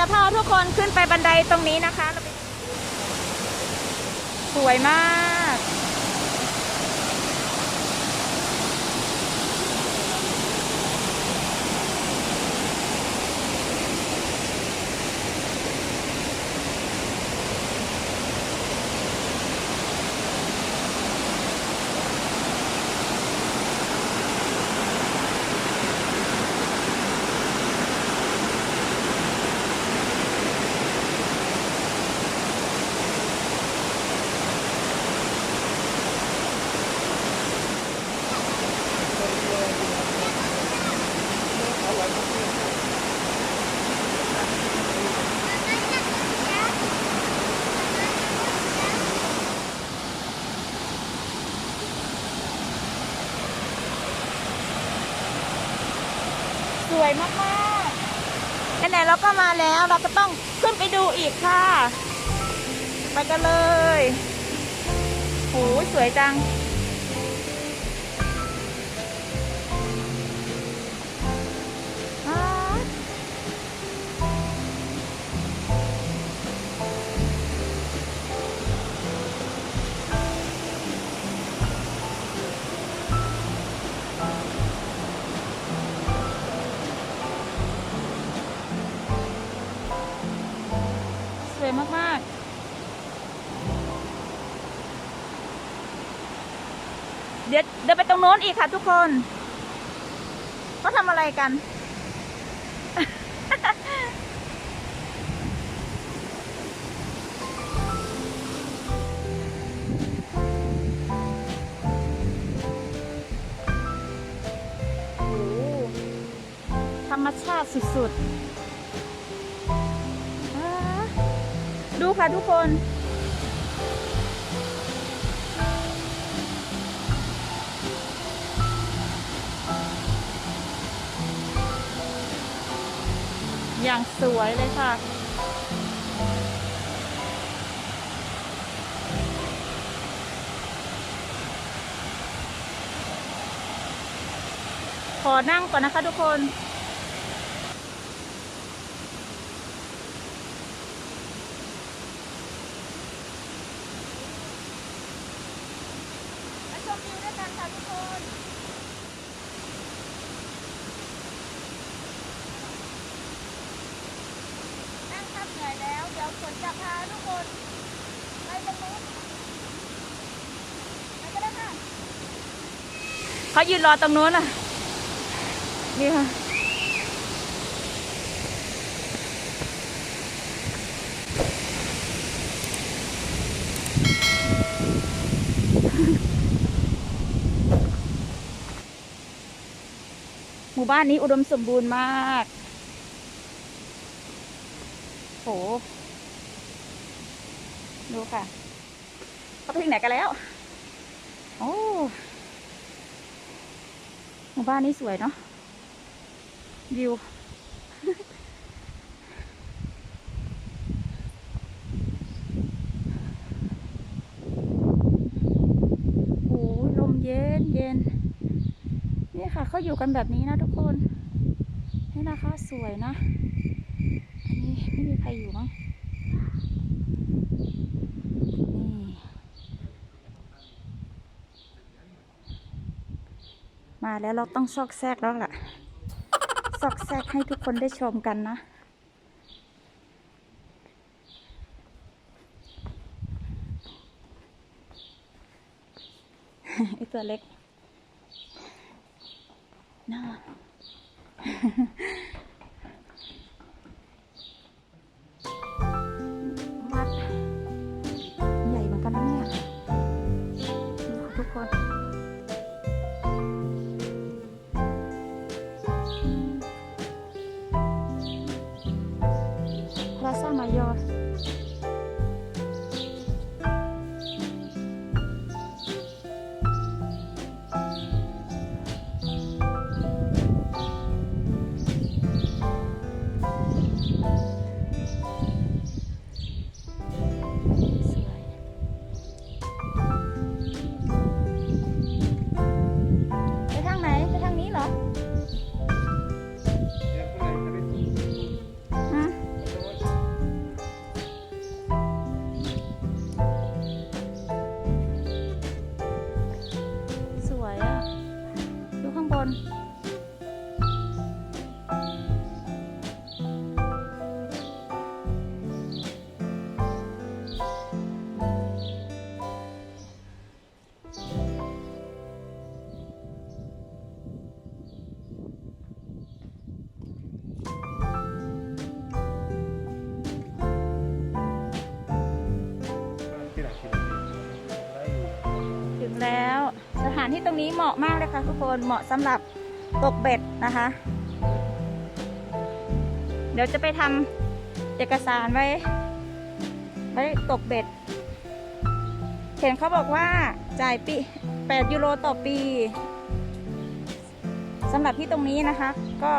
จะพาทุกคนขึ้นไปบันไดตรงนี้นะคะ สวยมาก สวยมากๆไหนๆเราก็มาแล้วเราก็ต้องขึ้นไปดูอีกค่ะ ไปกันเลยโหสวยจัง เดี๋ยวเดินไปตรงโน้นอีกค่ะทุกคนเขาทำอะไรกัน ธรรมชาติสุดๆ ดูค่ะทุกคน อย่างสวยเลยค่ะ ขอนั่งก่อนนะคะทุกคน มาชมวิวด้วยกันค่ะทุกคน นั่งทับเหนื่อย แล้วเดี๋ยวฝนจะพาทุกคนไปตรงนู้นไปก็ได้ค่ะเขายืนรอตรงนู้นอะ นี่ค่ะ หมู่บ้านนี้อุดมสมบูรณ์มาก โห ดูค่ะเขาไปถึงไหนกันแล้ว โอ้หมู่บ้านนี้สวยเนาะวิวโอ้ลมเย็นเย็นนี่ค่ะเขาอยู่กันแบบนี้นะทุกคน นี่นะคะสวยนะ อันนี้ไม่มีใครอยู่มั้ง มาแล้วเราต้องซอกแซกแล้วล่ะ ซอกแซกให้ทุกคนได้ชมกันนะ ไอตัวเล็กน่า พล ที่ตรงนี้เหมาะมากเลยค่ะทุกคนเหมาะสำหรับตกเบ็ดนะคะ เดี๋ยวจะไปทำเอกสารไว้ไว้ตกเบ็ด เห็นเขาบอกว่าจ่ายปี8ยูโรต่อปีสำหรับที่ตรงนี้นะคะ ก็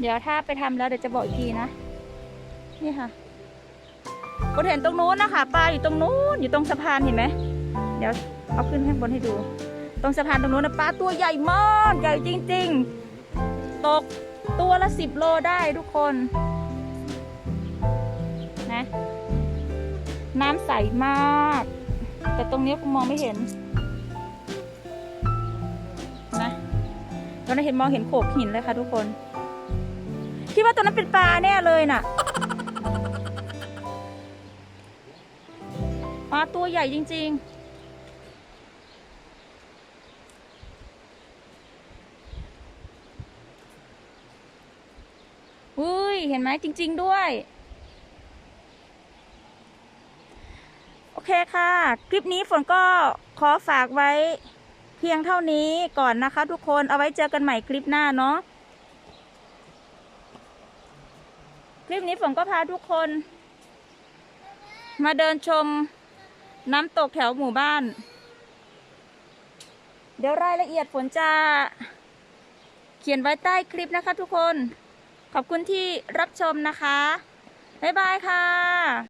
เดี๋ยวถ้าไปทำแล้วเดี๋ยวจะบอกอีกทีนะ นี่ค่ะคุณเห็นตรงนู้นนะคะปลาอยู่ตรงนู้นอยู่ตรงสะพานเห็นไหมเดี๋ยว เอาขึ้นข้างบนให้ดู ตรงสะพานตรงนู้นนะปลาตัวใหญ่มากใหญ่จริง ๆ ตกตัวละสิบโลได้ทุกคนนะน้ำใสมาก แต่ตรงนี้มองไม่เห็นนะตอนนั้นเห็นมองเห็นโขกหินเลยค่ะทุกคน คิดว่าตัวนั้นเป็นปลาแน่เลยน่ะปลาตัวใหญ่จริง ๆ อุ้ย เห็นไหมจริง ๆ ด้วย โอเคค่ะ คลิปนี้ฝนก็ขอฝากไว้เพียงเท่านี้ก่อนนะคะ ทุกคนเอาไว้เจอกันใหม่คลิปหน้าเนาะคลิปนี้ผมก็พาทุกคน มาเดินชมน้ำตกแถวหมู่บ้าน เดี๋ยวรายละเอียดฝนจะเขียนไว้ใต้คลิปนะคะทุกคน ขอบคุณที่รับชมนะคะ บ๊ายบายค่ะ